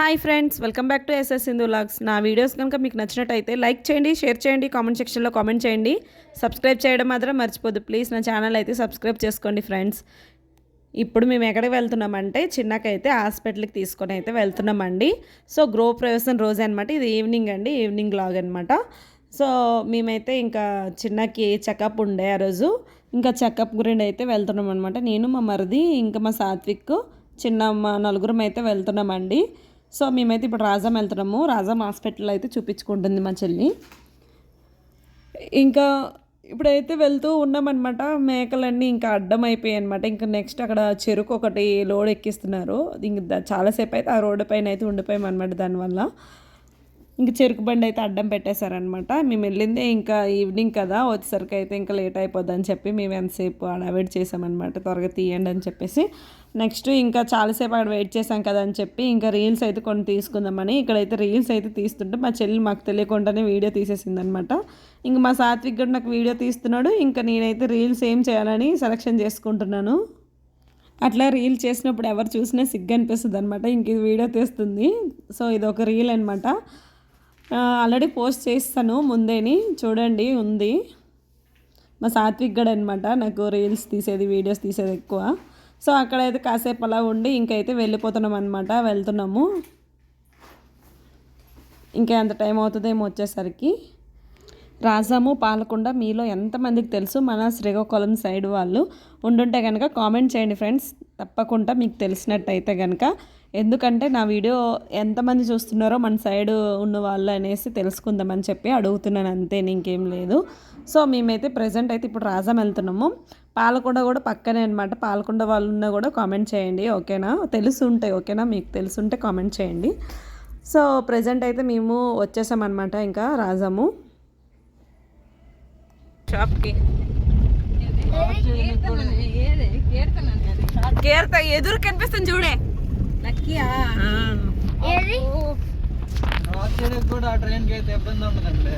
Hi friends welcome back to SS Sindhu vlogs. నా videos కనుక మీకు నచ్చినట్టయితే లైక్ చేయండి షేర్ చేయండి కామెంట్ సెక్షన్లో కామెంట్ చేయండి. సబ్స్క్రైబ్ చేయడం మాత్రం మర్చిపోద్దు. ప్లీజ్ నా ఛానల్ అయితే సబ్స్క్రైబ్ చేసుకోండి ఫ్రెండ్స్. ఇప్పుడు మేము ఎక్కడికి వెళ్తున్నామంటే చిన్నకైతే హాస్పిటల్కి తీసుకొని అయితే వెళ్తున్నామండి. సో గ్రో ప్రవేశం రోజు అనమాట ఇది ఈవినింగ్ అండి ఈవినింగ్ లాగ్ అనమాట సో మేమైతే ఇంకా చిన్నకి చెకప్ ఉండే ఆ రోజు. ఇంకా చెకప్ గురించి అయితే వెళ్తున్నాం అనమాట నేను మా మరిది ఇంకా మా సాత్విక్ చిన్న మా నలుగురం అయితే వెళ్తున్నామండి. సో మేమైతే ఇప్పుడు రాజాం వెళ్తున్నాము. రాజాం హాస్పిటల్ అయితే చూపించుకుంటుంది మా చెల్లి. ఇంకా ఇప్పుడైతే వెళ్తూ ఉన్నామన్నమాట. మేకలన్నీ ఇంకా అడ్డం అయిపోయాయి అనమాట ఇంకా నెక్స్ట్ అక్కడ చెరుకు ఒకటి లోడ్ ఎక్కిస్తున్నారు. ఇంక చాలాసేపు అయితే ఆ రోడ్డు పైన అయితే ఉండిపోయామన్నమాట దానివల్ల. ఇంక చెరుకు బండి అయితే అడ్డం పెట్టేశారనమాట మేము వెళ్ళిందే ఇంకా ఈవినింగ్ కదా వచ్చేసరికి అయితే ఇంకా లేట్ అయిపోద్ది అని చెప్పి మేము ఎంతసేపు ఆడ వెయిట్ చేసామన్నమాట త్వరగా తీయండి అని చెప్పేసి. నెక్స్ట్ ఇంకా చాలాసేపు అక్కడ వెయిట్ చేసాం కదా అని చెప్పి ఇంకా రీల్స్ అయితే కొన్ని తీసుకుందామని. ఇక్కడైతే రీల్స్ అయితే తీస్తుంటే మా చెల్లి మాకు తెలియకుండానే వీడియో తీసేసింది అనమాట ఇంకా మా సాత్విక్ కూడా నాకు వీడియో తీస్తున్నాడు. ఇంకా నేనైతే రీల్స్ ఏం చేయాలని సెలెక్షన్ చేసుకుంటున్నాను. అట్లా రీల్ చేసినప్పుడు ఎవరు చూసినా సిగ్గు అనిపిస్తుంది అనమాట ఇంక ఇది వీడియో తీస్తుంది. సో ఇది ఒక రీల్ అనమాట ఆల్రెడీ పోస్ట్ చేస్తాను ముందేని చూడండి ఉంది. మా సాత్విక్ గడ్ అనమాట నాకు రీల్స్ తీసేది వీడియోస్ తీసేది ఎక్కువ. సో అక్కడైతే కాసేపు అలా ఉండి ఇంకైతే వెళ్ళిపోతున్నాం అనమాట వెళ్తున్నాము. ఇంకా ఎంత టైం అవుతుందేమో వచ్చేసరికి. రాజాము పాలకొండ మీలో ఎంతమందికి తెలుసు? మన శ్రీకాకుళం సైడ్ వాళ్ళు ఉండుంటే కనుక కామెంట్ చేయండి ఫ్రెండ్స్ తప్పకుండా మీకు తెలిసినట్టయితే కనుక ఎందుకంటే నా వీడియో ఎంతమంది చూస్తున్నారో మన సైడ్ ఉన్న వాళ్ళు అనేసి తెలుసుకుందామని చెప్పి అడుగుతున్నాను అంతే ఇంకేం లేదు. సో మేమైతే ప్రజెంట్ అయితే ఇప్పుడు రాజాం వెళ్తున్నాము. పాలకొండ కూడా పక్కనే అనమాట పాలకొండ వాళ్ళు ఉన్నా కూడా కామెంట్ చేయండి ఓకేనా? తెలుసు ఉంటాయి ఓకేనా? మీకు తెలుసుంటే కామెంట్ చేయండి. సో ప్రజెంట్ అయితే మేము వచ్చేసామన్నమాట ఇంకా రాజాము. షాప్కి. కేర్త ఎదురు కనిపిస్తుంది చూడే. కూడా ట్రైన్కి అయితే ఇబ్బంది ఉండదండి.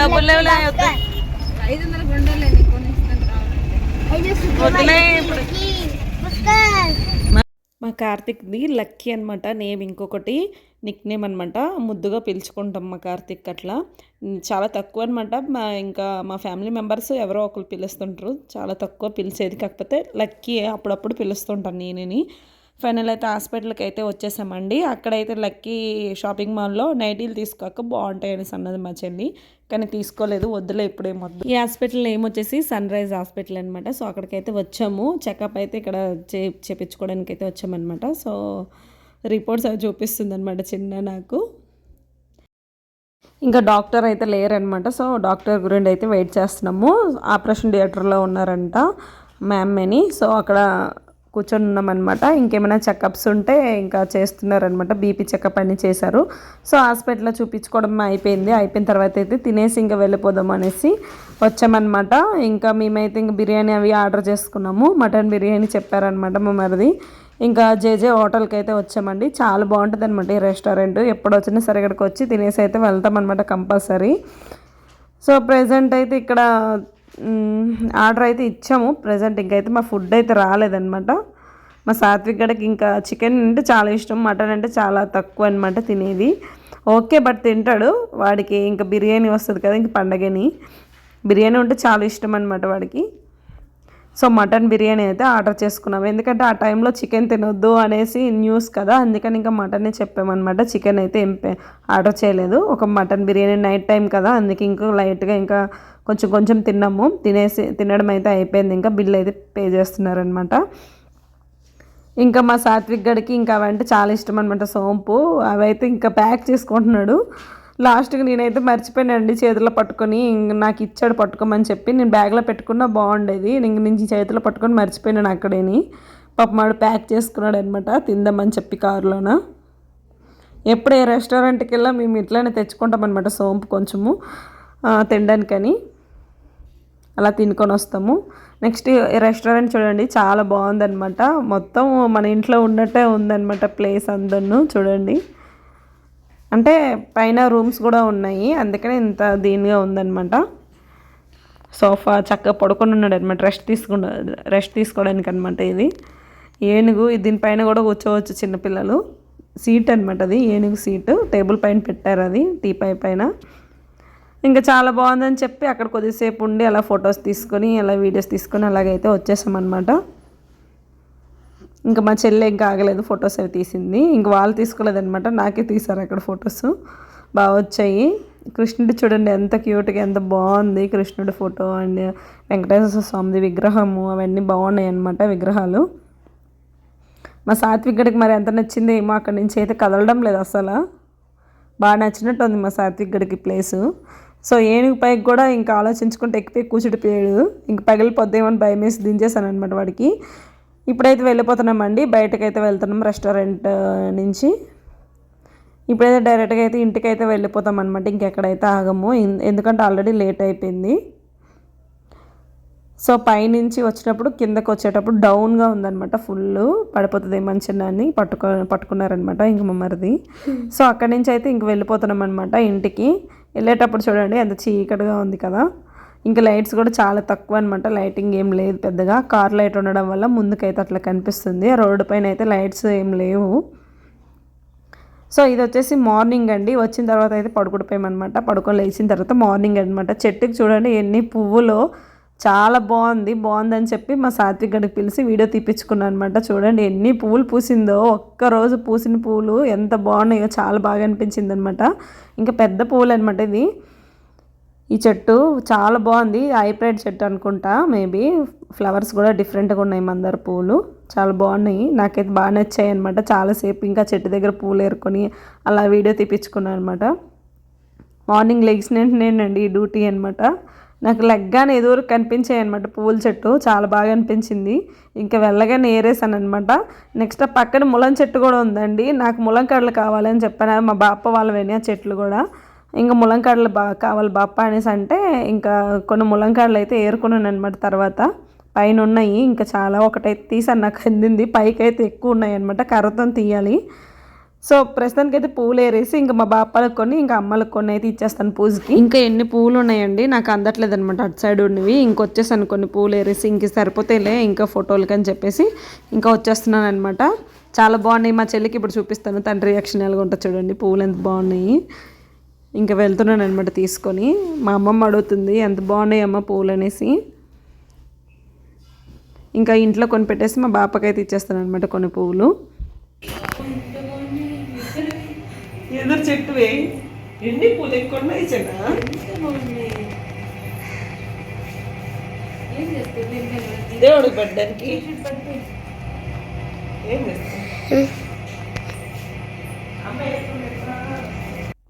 డబ్బులు లేవులే, వద్దు. వద్దులే ఇప్పుడు. మా కార్తిక్ది లక్కీ అనమాట నేమ్ ఇంకొకటి. నిక్ నేమ్ అనమాట ముద్దుగా పిలుచుకుంటాం మా కార్తిక్ అట్లా. చాలా తక్కువ అనమాట మా ఇంకా మా ఫ్యామిలీ మెంబర్స్ ఎవరో ఒకరు పిలుస్తుంటారు. చాలా తక్కువ పిలిచేది. కాకపోతే లక్కీ అప్పుడప్పుడు పిలుస్తుంటాను నేనని. ఫైనల్ అయితే హాస్పిటల్కి అయితే వచ్చేసామండి. అక్కడైతే లక్కీ షాపింగ్ మాల్లో నైటీలు తీసుకోక బాగుంటాయి అనేసి అన్నది మా చెల్లి. కానీ తీసుకోలేదు వద్దులే ఇప్పుడేం వద్దు. ఈ హాస్పిటల్ ఏమొచ్చేసి సన్ రైజ్ హాస్పిటల్ అనమాట సో అక్కడికైతే వచ్చాము. చెకప్ అయితే ఇక్కడ చే చేపించుకోవడానికి అయితే వచ్చామన్నమాట. సో రిపోర్ట్స్ అవి చూపిస్తుంది అనమాట చిన్న నాకు. ఇంకా డాక్టర్ అయితే లేరనమాట సో డాక్టర్ గురించి అయితే వెయిట్ చేస్తున్నాము. ఆపరేషన్ థియేటర్లో ఉన్నారంట మ్యామ్ అని సో అక్కడ కూర్చొని ఉన్నామన్నమాట. ఇంకేమైనా చెకప్స్ ఉంటే ఇంకా చేస్తున్నారనమాట బీపీ చెకప్ అని చేశారు. సో హాస్పిటల్లో చూపించుకోవడం అయిపోయింది. అయిపోయిన తర్వాత అయితే తినేసి ఇంకా వెళ్ళిపోదాం అనేసి వచ్చామన్నమాట. ఇంకా మేమైతే ఇంకా బిర్యానీ అవి ఆర్డర్ చేసుకున్నాము. మటన్ బిర్యానీ చెప్పారనమాట మా మరిది. ఇంకా జేజే హోటల్కి అయితే వచ్చామండి. చాలా బాగుంటుంది అనమాట ఈ రెస్టారెంట్. ఎప్పుడు వచ్చినా సరే ఇక్కడికి వచ్చి తినేసి అయితే వెళ్తాం అనమాట కంపల్సరీ. సో ప్రజెంట్ అయితే ఇక్కడ ఆర్డర్ అయితే ఇచ్చాము. ప్రజెంట్ ఇంకైతే మా ఫుడ్ అయితే రాలేదనమాట మా సాత్విక్ గడకి ఇంకా చికెన్ అంటే చాలా ఇష్టం మటన్ అంటే చాలా తక్కువ అనమాట తినేది. ఓకే బట్ తింటాడు. వాడికి ఇంకా బిర్యానీ వస్తుంది కదా ఇంక పండగని. బిర్యానీ ఉంటే చాలా ఇష్టం అనమాట వాడికి. సో మటన్ బిర్యానీ అయితే ఆర్డర్ చేసుకున్నాం ఎందుకంటే ఆ టైంలో చికెన్ తినొద్దు అనేసి న్యూస్ కదా అందుకని ఇంకా మటనే చెప్పామన్నమాట. చికెన్ అయితే ఏం ఆర్డర్ చేయలేదు. ఒక మటన్ బిర్యానీ నైట్ టైం కదా అందుకే ఇంకా లైట్గా ఇంకా కొంచెం కొంచెం తిన్నాము. తినేసి తినడం అయితే అయిపోయింది. ఇంకా బిల్ అయితే పే చేస్తున్నారనమాట ఇంకా మా సాత్విక్ గడికి ఇంకా అవంటే చాలా ఇష్టం అనమాట సోంపు. అవైతే ఇంకా ప్యాక్ చేసుకుంటున్నాడు. లాస్ట్కి నేనైతే మర్చిపోయానండి చేతిలో పట్టుకొని నాకు ఇచ్చాడు పట్టుకోమని చెప్పి నేను బ్యాగ్లో పెట్టుకున్నా బాగుండేది ఇంక నుంచి చేతిలో పట్టుకొని మర్చిపోయినాను అక్కడేని. పాపమాడు ప్యాక్ చేసుకున్నాడు అనమాట తిందామని చెప్పి కారులోన. ఎప్పుడు ఏ రెస్టారెంట్కి వెళ్ళా మేము ఇట్లానే తెచ్చుకుంటాం అనమాట సోంపు కొంచెము తినడానికని. అలా తినుకొని వస్తాము. నెక్స్ట్ రెస్టారెంట్ చూడండి చాలా బాగుందన్నమాట. మొత్తం మన ఇంట్లో ఉన్నట్టే ఉందన్నమాట ప్లేస్ అందరూ చూడండి. అంటే పైన రూమ్స్ కూడా ఉన్నాయి. అందుకనే ఇంత దీనిగా ఉందన్నమాట. సోఫా చక్కగా పడుకొని ఉన్నాడు అనమాట రెస్ట్ తీసుకున్న రెస్ట్ తీసుకోవడానికి అనమాట ఇది. ఏనుగు దీనిపైన కూడా కూర్చోవచ్చు చిన్నపిల్లలు సీట్ అనమాట అది ఏనుగు సీటు. టేబుల్ పైన పెట్టారు అది టీ పై పైన. ఇంకా చాలా బాగుందని చెప్పి అక్కడ కొద్దిసేపు ఉండి అలా ఫొటోస్ తీసుకొని అలా వీడియోస్ తీసుకొని అలాగైతే వచ్చేసామన్నమాట. ఇంకా మా చెల్లె ఇంకా ఆగలేదు ఫొటోస్ అవి తీసింది. ఇంక వాళ్ళు తీసుకోలేదనమాట నాకే తీశారు అక్కడ ఫొటోస్. బాగా వచ్చాయి. కృష్ణుడు చూడండి ఎంత క్యూట్గా ఎంత బాగుంది కృష్ణుడి ఫోటో అండ్ వెంకటేశ్వర స్వామిది విగ్రహము అవన్నీ బాగున్నాయి అనమాట విగ్రహాలు. మా సాత్విక్ గడికి మరి ఎంత నచ్చింది ఏమో అక్కడి నుంచి అయితే కదలడం లేదు అసలు. బాగా నచ్చినట్టు ఉంది మా సాత్విక్ గడికి ప్లేసు. సో ఏనుగు పైకి కూడా ఇంకా ఆలోచించుకుంటే ఎక్కిపోయి కూర్చుడిపోయాడు ఇంక పగిలిపోద్దేమని భయం వేసి దించేసాను అనమాట వాడికి. ఇప్పుడైతే వెళ్ళిపోతున్నామండి. బయటకైతే వెళ్తున్నాం రెస్టారెంట్ నుంచి. ఇప్పుడైతే డైరెక్ట్గా అయితే ఇంటికి అయితే వెళ్ళిపోతాం అనమాట ఇంకెక్కడైతే ఆగము. ఎందుకంటే ఆల్రెడీ లేట్ అయిపోయింది. సో పైనుంచి వచ్చినప్పుడు కిందకు వచ్చేటప్పుడు డౌన్గా ఉందనమాట ఫుల్ పడిపోతుంది మంచిగా అని పట్టుకో పట్టుకున్నారనమాట ఇంక మమ్మరిది. సో అక్కడి నుంచి అయితే ఇంక వెళ్ళిపోతున్నాం అనమాట ఇంటికి. వెళ్ళేటప్పుడు చూడండి ఎంత చీకటిగా ఉంది కదా. ఇంకా లైట్స్ కూడా చాలా తక్కువ అనమాట లైటింగ్ ఏం లేదు పెద్దగా. కార్ లైట్ ఉండడం వల్ల ముందుకైతే అట్లా కనిపిస్తుంది. రోడ్డు పైన అయితే లైట్స్ ఏం లేవు. సో ఇది వచ్చేసి మార్నింగ్ అండి. వచ్చిన తర్వాత అయితే పడుకుడిపోయామన్నమాట. పడుకొని లేచిన తర్వాత మార్నింగ్ అనమాట చెట్టుకి చూడండి ఎన్ని పువ్వులు. చాలా బాగుంది. బాగుందని చెప్పి మా సాత్విక్ గడికి పిలిచి వీడియో తీపించుకున్నాను అనమాట చూడండి ఎన్ని పువ్వులు పూసిందో. ఒక్కరోజు పూసిన పువ్వులు ఎంత బాగున్నాయో చాలా బాగా అనిపించింది అనమాట ఇంకా పెద్ద పువ్వులు అనమాట ఇది. ఈ చెట్టు చాలా బాగుంది. హైబ్రిడ్ చెట్టు అనుకుంటా మేబీ. ఫ్లవర్స్ కూడా డిఫరెంట్గా ఉన్నాయి మందార పూలు. చాలా బాగున్నాయి. నాకైతే బాగా నచ్చాయి అనమాట చాలాసేపు ఇంకా చెట్టు దగ్గర పూలు ఏరుకొని అలా వీడియో తీపించుకున్నాను అనమాట మార్నింగ్ లెగ్స్ నేనండి డ్యూటీ అనమాట నాకు లెగ్గానే ఎదురు కనిపించాయి అనమాట పువ్వుల చెట్టు. చాలా బాగా అనిపించింది. ఇంకా వెళ్ళగానే ఏరేసాను అనమాట నెక్స్ట్ పక్కన ములం చెట్టు కూడా ఉందండి. నాకు ములంకాడలు కావాలని చెప్పాను. మా బాప్ప వాళ్ళవేని ఆ చెట్లు కూడా. ఇంకా ములంకాడలు బా కావాలి బాప్ప అనేసి అంటే ఇంకా కొన్ని ములంకాడలు అయితే ఏరుకున్నాను అనమాట తర్వాత. పైన ఉన్నాయి ఇంకా చాలా ఒకటైతే తీసాను నాకు అందింది. పైకి అయితే ఎక్కువ ఉన్నాయి అనమాట కర్రతో తీయాలి. సో ప్రస్తుతానికి అయితే పూలు ఏరేసి ఇంకా మా బాపాలకు కొన్ని ఇంకా అమ్మలకు కొన్ని అయితే ఇచ్చేస్తాను పూజకి. ఇంకా ఎన్ని పూలు ఉన్నాయండి? నాకు అందట్లేదు అనమాట అటు సైడ్ ఉన్నవి. ఇంకొచ్చేసాను కొన్ని పూలు ఏరేసి ఇంక సరిపోతేలే ఇంకా ఫోటోలకి అని చెప్పేసి ఇంకా వచ్చేస్తున్నాను అనమాట చాలా బాగున్నాయి మా చెల్లికి ఇప్పుడు చూపిస్తాను. తన రియాక్షన్ ఎలాగ ఉంటుంది చూడండి పూలు ఎంత బాగున్నాయి. ఇంకా వెళ్తున్నాను అనమాట తీసుకొని. మా అమ్మమ్మ అడుగుతుంది ఎంత బాగున్నాయి అమ్మ పూలు అనేసి. ఇంకా ఇంట్లో కొన్ని పెట్టేసి మా బాపకైతే ఇచ్చేస్తాను అనమాట కొన్ని పువ్వులు ఎదురు చెట్టువే ఎన్ని పూలు ఎక్కువ ఉన్నాయి చిన్న? దేవుడికి పెట్టడానికి ఏం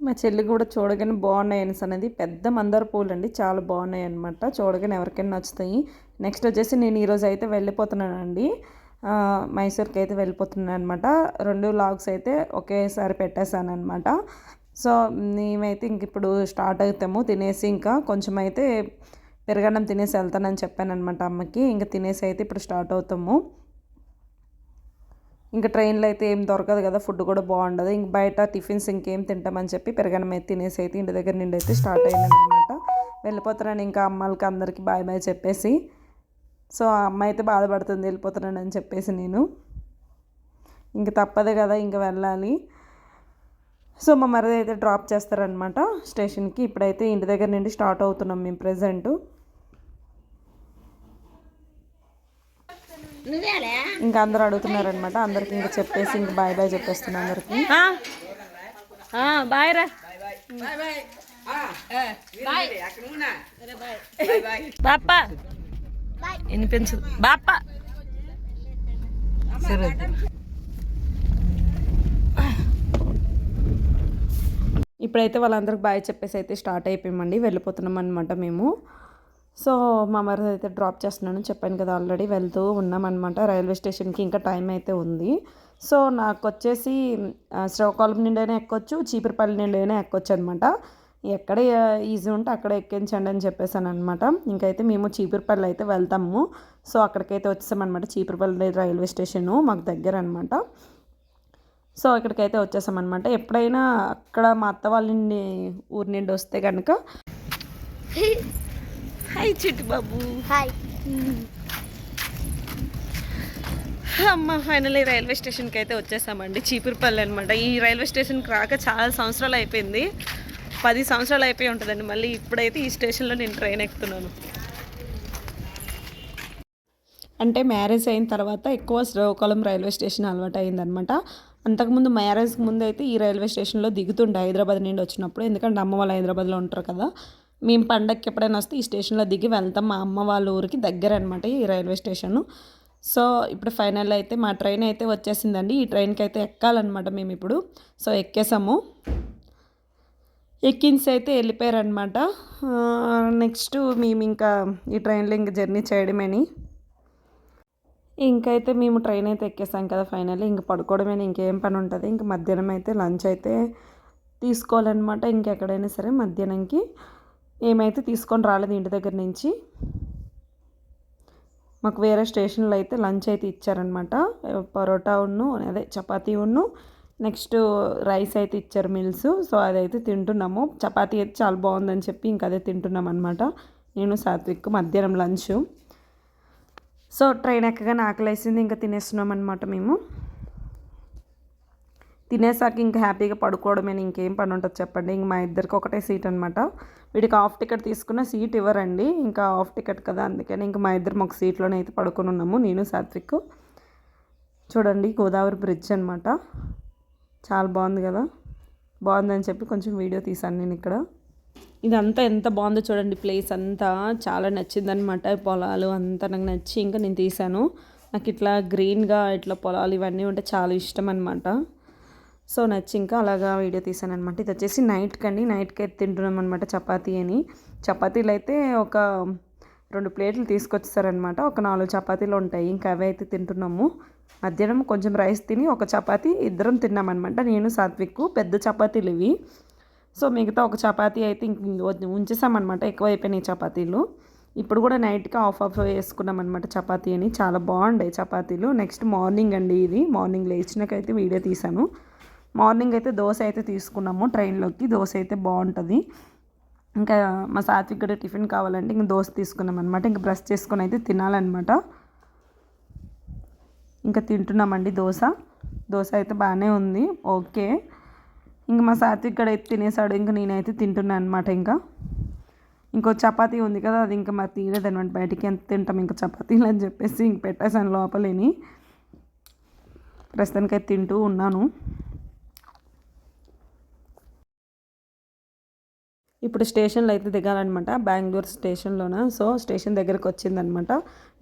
మా చెల్లి కూడా చూడగానే బాగున్నాయి అనేసి అనేది పెద్ద మందార పూలు అండి చాలా బాగున్నాయి అనమాట చూడగానే ఎవరికైనా నచ్చుతాయి. నెక్స్ట్ వచ్చేసి నేను ఈరోజు అయితే వెళ్ళిపోతున్నానండి. మైసూర్కి అయితే వెళ్ళిపోతున్నాను అనమాట రెండు లాగ్స్ అయితే ఒకేసారి పెట్టేశాను అనమాట సో మేమైతే ఇంక ఇప్పుడు స్టార్ట్ అవుతాము. తినేసి ఇంకా కొంచెం అయితే పెరగడం తినేసి వెళ్తానని చెప్పాను అనమాట అమ్మకి. ఇంకా తినేసి అయితే ఇప్పుడు స్టార్ట్ అవుతాము. ఇంకా ట్రైన్లో అయితే ఏం దొరకదు కదా ఫుడ్ కూడా బాగుండదు. ఇంక బయట టిఫిన్స్ ఇంకేం తింటామని చెప్పి పెరగడం అయితే తినేసి అయితే ఇంటి దగ్గర నుండి అయితే స్టార్ట్ అయ్యాను అనమాట వెళ్ళిపోతున్నాను ఇంకా అమ్మాలకి అందరికీ బాయ్ బాయ్ చెప్పేసి. సో ఆ అమ్మాయి అయితే బాధపడుతుంది వెళ్ళిపోతున్నాను అని చెప్పేసి నేను. ఇంక తప్పదు కదా ఇంక వెళ్ళాలి. సో మా మరిది అయితే డ్రాప్ చేస్తారనమాట స్టేషన్కి. ఇప్పుడైతే ఇంటి దగ్గర నుండి స్టార్ట్ అవుతున్నాం మేము ప్రజెంట్ ఇంకా అందరూ అడుగుతున్నారనమాట అందరికి ఇంకా చెప్పేసి ఇంక బాయ్ బాయ్ చెప్పేస్తున్నా అందరికి. బాయ్ రా. బాప్ప వినిపించదు. బాప్ప సరే. ఇప్పుడైతే వాళ్ళందరికి బాయ్ చెప్పేసి అయితే స్టార్ట్ అయిపోయామండి. వెళ్ళిపోతున్నాం అనమాట మేము. సో మా మరిది అయితే డ్రాప్ చేస్తున్నాను చెప్పాను కదా ఆల్రెడీ వెళ్తూ ఉన్నామన్నమాట. రైల్వే స్టేషన్కి ఇంకా టైం అయితే ఉంది. సో నాకు వచ్చేసి ఆ, శ్రీకాకుళం నుండైనా ఎక్కొచ్చు చీపురుపల్లి నుండైనా ఎక్కొచ్చు అనమాట ఎక్కడ ఈజీ ఉంటే అక్కడ ఎక్కించండి అని చెప్పేసాను అనమాట ఇంకైతే మేము చీపురుపల్లి అయితే వెళ్తాము. సో అక్కడికైతే వచ్చేసామన్నమాట చీపురుపల్లి రైల్వే స్టేషను మాకు దగ్గర అనమాట సో ఇక్కడికైతే వచ్చేసామన్నమాట. ఎప్పుడైనా అక్కడ మా అత్త వాళ్ళ ఊరి నుండి వస్తే కనుక హాయ్ చిట్టి బాబు హాయ్ అమ్మ ఫైనల్లీ రైల్వే స్టేషన్కి అయితే వచ్చేసామండి. చీపురుపల్లి అనమాట ఈ రైల్వే స్టేషన్కి రాక చాలా సంవత్సరాలు అయిపోయింది. పది సంవత్సరాలు అయిపోయి ఉంటుందండి. మళ్ళీ ఇప్పుడైతే ఈ స్టేషన్లో నేను ట్రైన్ ఎక్కుతున్నాను. అంటే మ్యారేజ్ అయిన తర్వాత ఎక్కువ శ్రీకాకుళం రైల్వే స్టేషన్ అలవాటు అయిందనమాట అంతకుముందు మ్యారేజ్కి ముందు అయితే ఈ రైల్వే స్టేషన్లో దిగుతుండే హైదరాబాద్ నుండి వచ్చినప్పుడు. ఎందుకంటే అమ్మ వాళ్ళు హైదరాబాద్లో ఉంటారు కదా. మేము పండగకి ఎప్పుడైనా వస్తే ఈ స్టేషన్లో దిగి వెళ్తాం. మా అమ్మ వాళ్ళ ఊరికి దగ్గర అనమాట ఈ రైల్వే స్టేషను. సో ఇప్పుడు ఫైనల్ అయితే మా ట్రైన్ అయితే వచ్చేసిందండి. ఈ ట్రైన్కి అయితే ఎక్కాలన్నమాట మేము ఇప్పుడు. సో ఎక్కేసాము. ఎక్కించి అయితే వెళ్ళిపోయారనమాట నెక్స్ట్ మేము ఇంకా ఈ ట్రైన్లో ఇంకా జర్నీ చేయడమేని. ఇంకైతే మేము ట్రైన్ అయితే ఎక్కేసాం కదా ఫైనల్లీ ఇంక పడుకోవడమే ఇంకేం పని ఉంటుంది. ఇంక మధ్యాహ్నం అయితే లంచ్ అయితే తీసుకోవాలన్నమాట. ఇంకెక్కడైనా సరే మధ్యాహ్నంకి. ఏమైతే తీసుకొని రాలేదు ఇంటి దగ్గర నుంచి మాకు వేరే స్టేషన్లో అయితే లంచ్ అయితే ఇచ్చారనమాట పరోటా ఉన్ను అదే చపాతీ ఉన్ను నెక్స్ట్ రైస్ అయితే ఇచ్చారు మిల్స్. సో అదైతే తింటున్నాము. చపాతీ అయితే చాలా బాగుందని చెప్పి ఇంకా అదే తింటున్నాం అనమాట నేను సాత్విక్ మధ్యాహ్నం లంచ్. సో ట్రైన్ ఎక్కగానే ఆకలేసింది. ఇంకా తినేస్తున్నాం అనమాట మేము. తినేసాక ఇంకా హ్యాపీగా పడుకోవడమే ఇంకేం పని ఉంటుంది చెప్పండి. ఇంక మా ఇద్దరికి ఒకటే సీట్ అనమాట వీడికి హాఫ్ టికెట్ తీసుకున్న సీట్ ఇవ్వరండి. ఇంకా హాఫ్ టికెట్ కదా అందుకని ఇంకా మా ఇద్దరు ఒక సీట్లోనే అయితే పడుకొని ఉన్నాము నేను సాత్విక్. చూడండి గోదావరి బ్రిడ్జ్ అనమాట చాలా బాగుంది కదా? బాగుందని చెప్పి కొంచెం వీడియో తీసాను నేను ఇక్కడ. ఇదంతా ఎంత బాగుందో చూడండి ప్లేస్ అంతా చాలా నచ్చిందనమాట పొలాలు అంతా నాకు నచ్చి ఇంకా నేను తీశాను. నాకు ఇట్లా గ్రీన్గా ఇట్లా పొలాలు ఇవన్నీ ఉంటే చాలా ఇష్టం అనమాట సో నచ్చి ఇంకా అలాగా వీడియో తీసాను అనమాట ఇది వచ్చేసి నైట్కి అండి నైట్కి అయితే తింటున్నాం అనమాట చపాతీ అని. చపాతీలు అయితే ఒక రెండు ప్లేట్లు తీసుకొచ్చేసారనమాట ఒక నాలుగు చపాతీలు ఉంటాయి. ఇంకా అవి అయితే తింటున్నాము. మధ్యాహ్నం కొంచెం రైస్ తిని ఒక చపాతీ ఇద్దరం తిన్నామన్నమాట. నేను సాత్విక్ పెద్ద చపాతీలు ఇవి. సో మిగతా ఒక చపాతీ అయితే ఇంక ఉంచేసామన్నమాట. ఎక్కువ అయిపోయినాయి చపాతీలు. ఇప్పుడు కూడా నైట్కి ఆఫ్ ఆఫ్ వేసుకున్నాం అనమాట చపాతీ అని. చాలా బాగుండే చపాతీలు. నెక్స్ట్ మార్నింగ్ అండి ఇది. మార్నింగ్ లేచినాకైతే వీడియో తీసాను. మార్నింగ్ అయితే దోశ అయితే తీసుకున్నాము. ట్రైన్లోకి దోశ అయితే బాగుంటుంది. ఇంకా మా సాత్విక్ కూడా టిఫిన్ కావాలంటే ఇంకా దోశ తీసుకున్నాం అనమాట ఇంకా బ్రష్ చేసుకొని అయితే తినాలన్నమాట. ఇంకా తింటున్నామండి దోశ. దోశ అయితే బాగానే ఉంది. ఓకే. ఇంక మా సాత్విక్ ఇక్కడ అయితే తినేసాడు. ఇంకా నేనైతే తింటున్నాను అనమాట ఇంకా. ఇంకో చపాతీ ఉంది కదా అది ఇంకా మరి తీయలేదు అనమాట బయటికి ఎంత తింటాం ఇంకా చపాతీలు అని చెప్పేసి ఇంక పెట్టేసాను లోపలేని. ప్రస్తుతానికైతే తింటూ ఉన్నాను. ఇప్పుడు స్టేషన్లో అయితే దిగాలన్నమాట. బెంగళూరు స్టేషన్లోన? సో స్టేషన్ దగ్గరకు వచ్చిందనమాట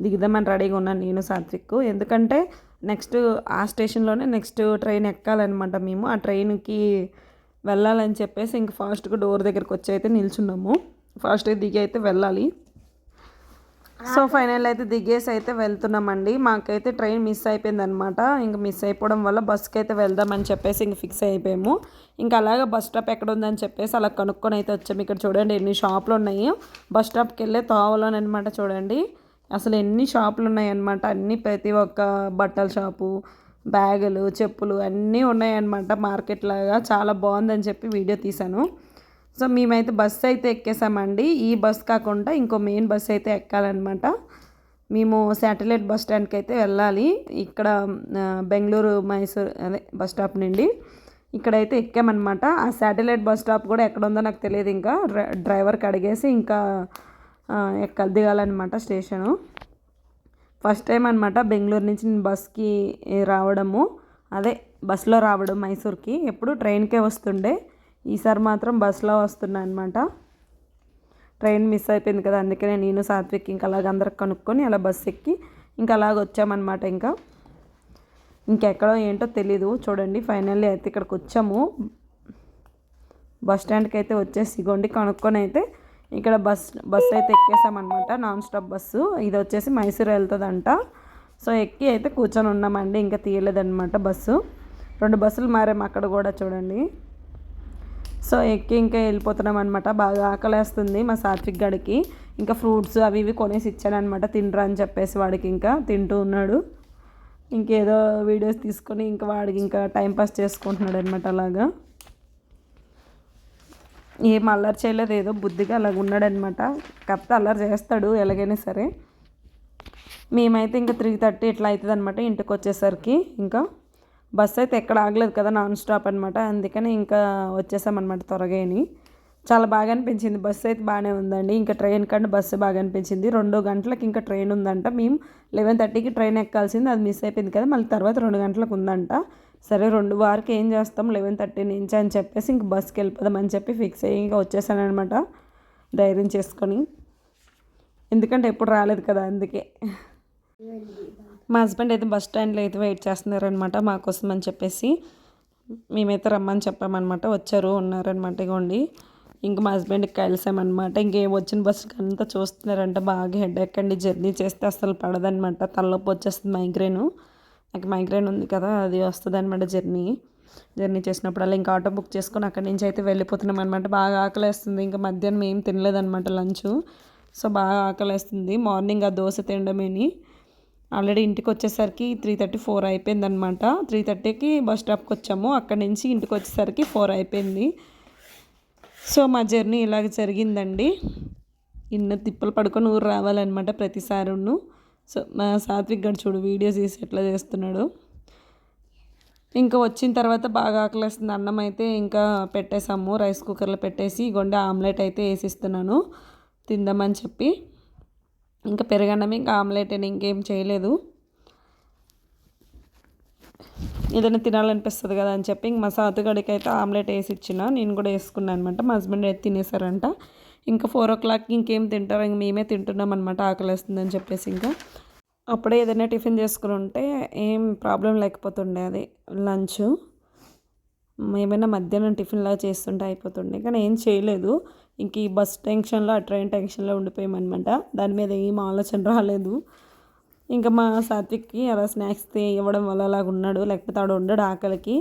దిగుదామని రెడీగా ఉన్నాను నేను సాత్విక్. ఎందుకంటే నెక్స్ట్ ఆ స్టేషన్లోనే నెక్స్ట్ ట్రైన్ ఎక్కాలన్నమాట మేము. ఆ ట్రైన్కి వెళ్ళాలని చెప్పేసి ఇంక ఫాస్ట్గా డోర్ దగ్గరకు వచ్చి అయితే నిల్చున్నాము. ఫాస్ట్గా దిగి అయితే వెళ్ళాలి. సో ఫైనల్ అయితే దిగేసి అయితే వెళ్తున్నామండి. మాకైతే ట్రైన్ మిస్ అయిపోయింది అనమాట ఇంక మిస్ అయిపోవడం వల్ల బస్కి అయితే వెళ్దామని చెప్పేసి ఇంక ఫిక్స్ అయిపోయాము. ఇంకా అలాగే బస్ స్టాప్ ఎక్కడ ఉందని చెప్పేసి అలా కనుక్కొని అయితే వచ్చాము. ఇక్కడ చూడండి ఎన్ని షాపులు ఉన్నాయి. బస్ స్టాప్కి వెళ్ళే తావలోనమాట చూడండి. అసలు ఎన్ని షాపులు ఉన్నాయన్నమాట అన్నీ ప్రతి ఒక్క బట్టల షాపు బ్యాగులు చెప్పులు అన్నీ ఉన్నాయన్నమాట మార్కెట్ లాగా చాలా బాగుందని చెప్పి వీడియో తీశాను. సో మేమైతే బస్సు అయితే ఎక్కేసామండి. ఈ బస్ కాకుండా ఇంకో మెయిన్ బస్ అయితే ఎక్కాలన్నమాట. మేము శాటిలైట్ బస్ స్టాండ్కి అయితే వెళ్ళాలి. ఇక్కడ బెంగళూరు మైసూర్ అదే బస్ స్టాప్ నుండి ఇక్కడైతే ఎక్కామన్నమాట. ఆ శాటిలైట్ బస్ స్టాప్ కూడా ఎక్కడ ఉందో నాకు తెలియదు ఇంకా. డ్రైవర్కి అడిగేసి ఇంకా ఆ, దిగాలన్నమాట స్టేషను. ఫస్ట్ టైం అనమాట బెంగళూరు నుంచి నేను బస్కి రావడము. అదే బస్సులో రావడం మైసూర్కి. ఎప్పుడు ట్రైన్కే వస్తుండే. ఈసారి మాత్రం బస్సులో వస్తున్నా అనమాట ట్రైన్ మిస్ అయిపోయింది కదా అందుకనే నేను సాత్విక్ ఇంకా అలాగ అందరికి కనుక్కొని అలా బస్సు ఎక్కి ఇంకా అలాగ వచ్చామన్నమాట ఇంకా. ఇంకెక్కడో ఏంటో తెలీదు చూడండి. ఫైనల్లీ అయితే ఇక్కడికి వచ్చాము. బస్ స్టాండ్కి అయితే వచ్చేసి ఇగోండి కనుక్కొని అయితే ఇక్కడ బస్ బస్ అయితే ఎక్కేసామన్నమాట. Non stop bus. ఇది వచ్చేసి మైసూర్ వెళ్తుందంట. సో ఎక్కి అయితే కూర్చొని ఉన్నామండి ఇంకా తీయలేదన్నమాట బస్సు. రెండు బస్సులు మారాము అక్కడ కూడా చూడండి. సో ఎక్కి ఇంకా వెళ్ళిపోతున్నాం అనమాట బాగా ఆకలేస్తుంది మా సాత్విక్ గడికి. ఇంకా ఫ్రూట్స్ అవి ఇవి కొనేసి ఇచ్చానమాట తినరా అని చెప్పేసి వాడికి ఇంకా తింటూ ఉన్నాడు. ఇంకేదో వీడియోస్ తీసుకొని ఇంకా వాడికి ఇంకా టైంపాస్ చేసుకుంటున్నాడు అనమాట అలాగా. ఏం అల్లరి చేయలేదు ఏదో బుద్ధిగా అలాగ ఉన్నాడనమాట కాకపోతే అల్లరి చేస్తాడు ఎలాగైనా సరే. మేమైతే ఇంకా త్రీ థర్టీ ఇట్లా అవుతుంది అనమాట ఇంటికి వచ్చేసరికి ఇంకా. బస్సు అయితే ఎక్కడ ఆగలేదు కదా నాన్ స్టాప్ అనమాట అందుకని ఇంకా వచ్చేసామన్నమాట త్వరగాని చాలా బాగా అనిపించింది. బస్సు అయితే బాగానే ఉందండి. ఇంకా ట్రైన్ కంటే బస్సు బాగా అనిపించింది. రెండు గంటలకు ఇంకా ట్రైన్ ఉందంట. మేము లెవెన్ థర్టీకి ట్రైన్ ఎక్కాల్సింది. అది మిస్ అయిపోయింది కదా మళ్ళీ తర్వాత రెండు గంటలకు ఉందంట. సరే రెండు వారికి ఏం చేస్తాం? లెవెన్ థర్టీ నుంచి అని చెప్పేసి ఇంక బస్కి వెళ్ళిపోదాం అని చెప్పి ఫిక్స్ అయ్యి ఇంకా వచ్చేసానమాట ధైర్యం చేసుకొని. ఎందుకంటే ఎప్పుడు రాలేదు కదా అందుకే. మా హస్బెండ్ అయితే బస్ స్టాండ్లో అయితే వెయిట్ చేస్తున్నారనమాట మా కోసం అని చెప్పేసి. మేమైతే రమ్మని చెప్పామన్నమాట వచ్చారు ఉన్నారనమాట ఇగోండి. ఇంకా మా హస్బెండ్కి కలిసామన్నమాట. ఇంకేం వచ్చిన బస్సుకి అంతా చూస్తున్నారంట బాగా హెడ్ ఎక్కండి జర్నీ చేస్తే అసలు పడదనమాట తలలోపు వచ్చేస్తుంది మైగ్రేన్. నాకు మైగ్రేన్ ఉంది కదా అది వస్తుంది అనమాట జర్నీ. జర్నీ చేసినప్పుడల్లా ఇంకా ఆటో బుక్ చేసుకొని అక్కడి నుంచి అయితే వెళ్ళిపోతున్నాం అనమాట బాగా ఆకలేస్తుంది ఇంకా మధ్యాహ్నం ఏం తినలేదనమాట లంచ్. సో బాగా ఆకలేస్తుంది. మార్నింగ్ ఆ దోశ తినడమేని. ఆల్రెడీ ఇంటికి వచ్చేసరికి త్రీ థర్టీ ఫోర్ అయిపోయిందనమాట త్రీ థర్టీకి బస్ స్టాప్కి వచ్చాము అక్కడి నుంచి ఇంటికి వచ్చేసరికి ఫోర్ అయిపోయింది. సో మా జర్నీ ఇలాగ జరిగిందండి. ఇన్న తిప్పలు పడుకొని ఊరు రావాలన్నమాట ప్రతిసారి సో మా సాత్విక్ గడు చూడు వీడియోస్ తీసి ఎట్లా చేస్తున్నాడు. ఇంకా వచ్చిన తర్వాత బాగా ఆకలేస్తుంది. అన్నం అయితే ఇంకా పెట్టేసాము రైస్ కుక్కర్లో పెట్టేసి గొండ ఆమ్లెట్ అయితే వేసిస్తున్నాను. తిందామని చెప్పి. ఇంకా పెరగన్నం ఇంకా ఆమ్లెట్ అని ఇంకేం చేయలేదు. ఏదైనా తినాలనిపిస్తుంది కదా అని చెప్పి ఇంక మా సాతుగడికి అయితే ఆమ్లెట్ వేసి ఇచ్చిన. నేను కూడా వేసుకున్నాను అనమాట మా హస్బెండ్ అయితే తినేసారంట ఇంకా ఫోర్ ఓ క్లాక్కి ఇంకేం తింటారు ఇంక మేమే తింటున్నాం అనమాట ఆకలిస్తుందని చెప్పేసి ఇంకా. అప్పుడే ఏదైనా టిఫిన్ చేసుకుని ఉంటే ఏం ప్రాబ్లం లేకపోతుండే అది లంచ్. ఏమైనా మధ్యాహ్నం టిఫిన్లా చేస్తుంటే అయిపోతుండే. కానీ ఏం చేయలేదు. ఇంక ఈ బస్ టెన్షన్లో ఆ ట్రైన్ టెన్షన్లో ఉండిపోయామన్నమాట. దాని మీద ఏం ఆలోచన రాలేదు. ఇంకా మా సాత్విక్కి అలా స్నాక్స్ ఇవ్వడం వల్ల అలాగ ఉన్నాడు. లేకపోతే ఆడు ఉండడు ఆకలికి.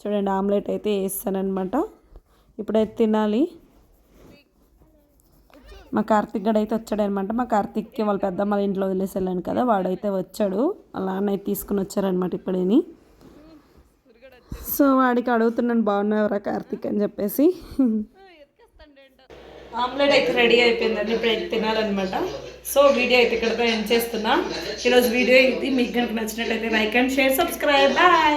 చూడండి ఆమ్లెట్ అయితే వేస్తానమాట ఇప్పుడైతే తినాలి. మా కార్తిక్ గడ అయితే వచ్చాడనమాట మా కార్తిక్కి వాళ్ళ పెద్దమ్మ వాళ్ళ ఇంట్లో వదిలేసి వెళ్ళాను కదా వాడైతే వచ్చాడు. అలా అన్నయ్య తీసుకుని వచ్చారనమాట ఇప్పుడేని. సో వాడికి అడుగుతున్నాను బాగున్నావరా కార్తిక్ అని చెప్పేసి. ఆమ్లెట్ అయితే రెడీ అయిపోయిందండి ఇప్పుడు అయితే తినాలన్నమాట. సో వీడియో అయితే ఇక్కడతో ఎండ్ చేస్తున్నా. ఈరోజు వీడియో ఇది. మీకు కనుక నచ్చినట్లయితే like and share subscribe. Bye